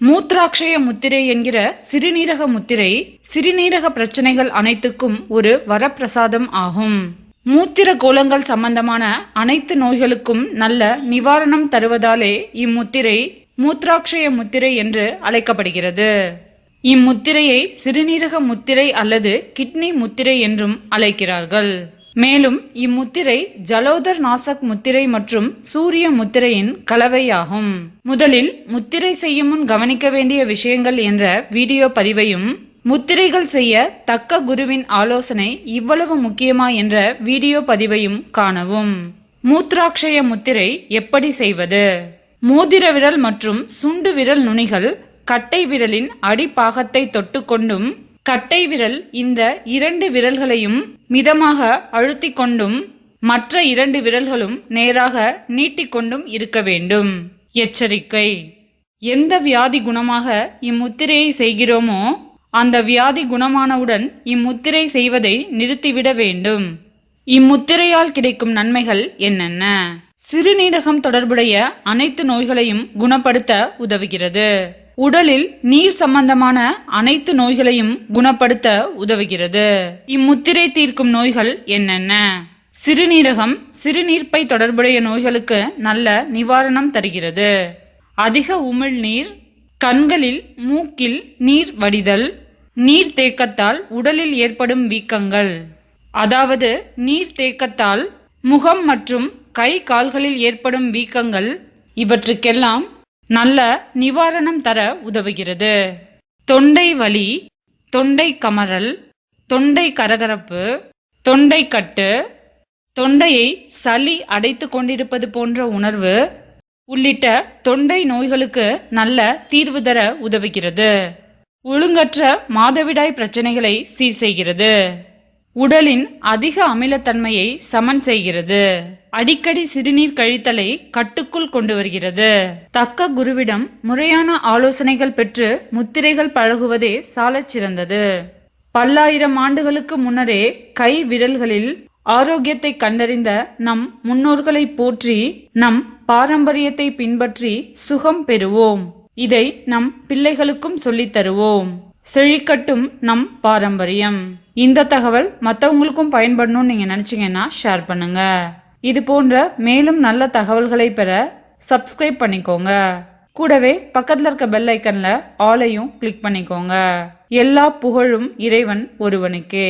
மூத்ராட்சய முத்திரை என்கிற சிறுநீரக முத்திரை சிறுநீரக பிரச்சனைகள் அனைத்துக்கும் ஒரு வரப்பிரசாதம் ஆகும். மூத்திர கோலங்கள் சம்பந்தமான அனைத்து நோய்களுக்கும் நல்ல நிவாரணம் தருவதாலே இம்முத்திரை மூத்ராட்சய முத்திரை என்று அழைக்கப்படுகிறது. இம்முத்திரையை சிறுநீரக முத்திரை அல்லது கிட்னி முத்திரை என்றும் அழைக்கிறார்கள். மேலும் இம்முத்திரை ஜலோதர் நாசக் முத்திரை மற்றும் சூரிய முத்திரையின் கலவையாகும். முதலில் முத்திரை செய்யும் முன் கவனிக்க வேண்டிய விஷயங்கள் என்ற வீடியோ பதிவையும் முத்திரைகள் செய்ய தக்க குருவின் ஆலோசனை இவ்வளவு முக்கியமா என்ற வீடியோ பதிவையும் காணவும். மூத்ராட்சய முத்திரை எப்படி செய்வது? மோதிர விரல் மற்றும் சுண்டு விரல் நுனிகள் கட்டை விரலின் அடிப்பாகத்தை தொட்டுக்கொண்டும் கட்டை விரல் இந்த இரண்டு விரல்களையும் மிதமாக அழுத்திக் கொண்டும் மற்ற இரண்டு விரல்களும் நேராக நீட்டிக்கொண்டும் இருக்க வேண்டும். எச்சரிக்கை. எந்த வியாதி குணமாக இம்முத்திரையை செய்கிறோமோ அந்த வியாதி குணமானவுடன் இம்முத்திரை செய்வதை நிறுத்திவிட வேண்டும். இம்முத்திரையால் கிடைக்கும் நன்மைகள் என்னென்ன? சிறுநீரகம் தொடர்புடைய அனைத்து நோய்களையும் குணப்படுத்த உதவுகிறது. உடலில் நீர் சம்பந்தமான அனைத்து நோய்களையும் குணப்படுத்த உதவுகிறது. இம்முத்திரை தீர்க்கும் நோய்கள் என்னென்ன? சிறுநீரகம் சிறுநீர்ப்பை தொடர்புடைய நோய்களுக்கு நல்ல நிவாரணம் தருகிறது. அதிக உமிழ்நீர் கண்களில் மூக்கில் நீர் வடிதல் நீர் தேக்கத்தால் உடலில் ஏற்படும் வீக்கங்கள். அதாவது நீர் தேக்கத்தால் முகம் மற்றும் கை கால்களில் ஏற்படும் வீக்கங்கள். இவற்றுக்கெல்லாம் நல்ல நிவாரணம் தர உதவுகிறது. தொண்டை வலி தொண்டை கமறல் தொண்டை கரகரப்பு தொண்டை கட்டு தொண்டையை சளி அடைத்து கொண்டிருப்பது போன்ற உணர்வு உள்ளிட்ட தொண்டை நோய்களுக்கு நல்ல தீர்வு தர உதவுகிறது. ஒழுங்கற்ற மாதவிடாய் பிரச்சனைகளை சீர் செய்கிறது. உடலின் அதிக அமிலத்தன்மையை சமன் செய்கிறது. அடிக்கடி சிறுநீர் கழித்தலை கட்டுக்குள் கொண்டு வருகிறது தக்க குருவிடம் முறையான ஆலோசனைகள் பெற்று முத்திரைகள் பழகுவதே சாலச் சிறந்தது. பல்லாயிரம் ஆண்டுகளுக்கு முன்னரே கை விரல்களில் ஆரோக்கியத்தை கண்டறிந்த நம் முன்னோர்களை போற்றி நம் பாரம்பரியத்தை பின்பற்றி சுகம் பெறுவோம். இதை நம் பிள்ளைகளுக்கும் சொல்லித் தருவோம். செழிக்கட்டும் நம் பாரம்பரியம். இந்த தகவல் மற்றவங்களுக்கும் பயன்படணும்னு நீங்க நினைச்சீங்கன்னா ஷேர் பண்ணுங்க. இது போன்ற மேலும் நல்ல தகவல்களை பெற சப்ஸ்கிரைப் பண்ணிக்கோங்க. கூடவே பக்கத்தில் இருக்க பெல் ஐக்கனில் ஆலையும் கிளிக் பண்ணிக்கோங்க. எல்லா புகழும் இறைவன் ஒருவனுக்கே.